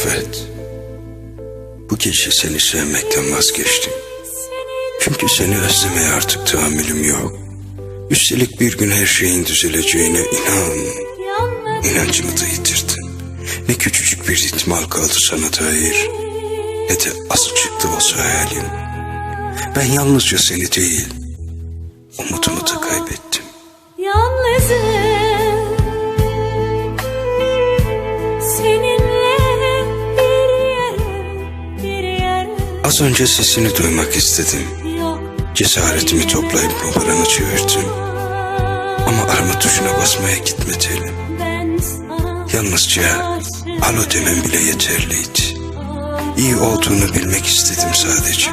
Affet. Bu gece seni sevmekten vazgeçtim. Çünkü seni özlemeye artık tahammülüm yok. Üstelik bir gün her şeyin düzeleceğine inan. İnancımı da yitirdim. Ne küçücük bir ihtimal kaldı sana dair. Ne de azıcık da olsa hayalim. Ben yalnızca seni değil, umudumu da kaybettim. Yalnızım Az önce sesini duymak istedim. Cesaretimi toplayıp numaranı çevirdim. Ama arama tuşuna basmaya gitmedi Yalnızca alo demem bile yeterliydi. İyi olduğunu bilmek istedim sadece.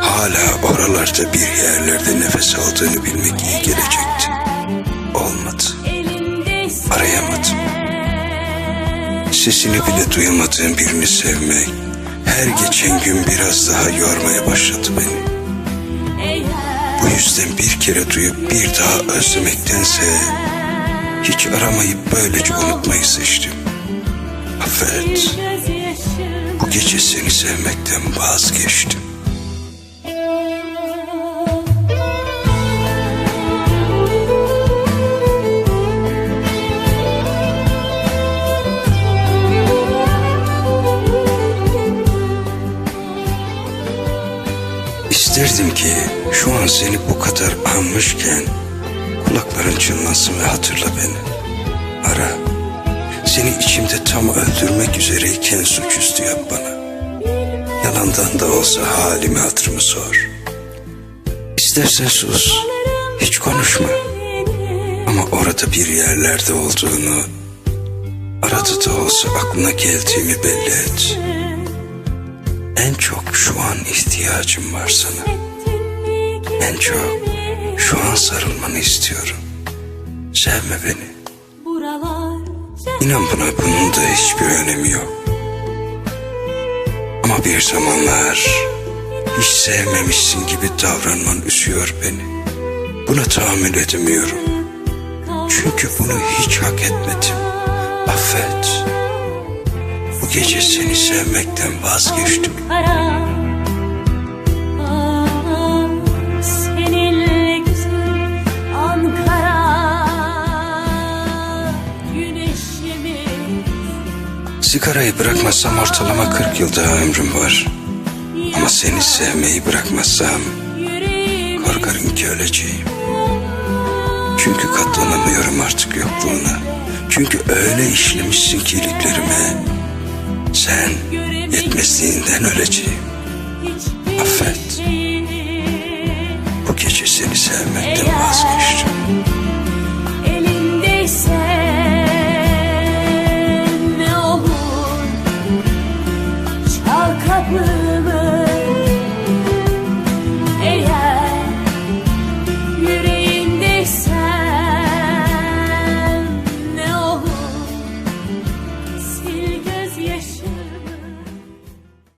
Hala oralarda bir yerlerde nefes aldığını bilmek iyi gelecekti. Olmadı. Arayamadım. Sesini bile duyamadığım birini sevmek her geçen gün biraz daha yormaya başladı beni. Bu yüzden bir kere duyup bir daha özlemektense hiç aramayıp böylece unutmayı seçtim. Affet. Bu gece seni sevmekten vazgeçtim. İsterdim ki şu an seni bu kadar anmışken kulakların çınlasın ve hatırla beni. Ara. Seni içimde tam öldürmek üzereyken suçüstü yap bana. Yalandan da olsa halimi hatırımı sor. İstersen sus. Hiç konuşma. Ama orada bir yerlerde olduğunu, arada da olsa aklına geldiğimi belli et. En çok şu an ihtiyacım var sana. En çok şu an sarılmanı istiyorum. Sevme beni. İnan buna bunun da hiçbir önemi yok. Ama bir zamanlar hiç sevmemişsin gibi davranman üzüyor beni. Buna tahammül edemiyorum. Çünkü bunu hiç hak etmedim. Affet. Bu gece seni sevmekten vazgeçtim. kara Ah, Seninle güzel Ankara Güneşimiz Sigarayı bırakmazsam ortalama 40 yıl daha ömrüm var. Ama seni sevmeyi bırakmazsam korkarım ki öleceğim. Çünkü katlanamıyorum artık yokluğuna. Çünkü öyle işlemişsin ki iliklerime. Sen yetmezliğinden öleceğim. Affet.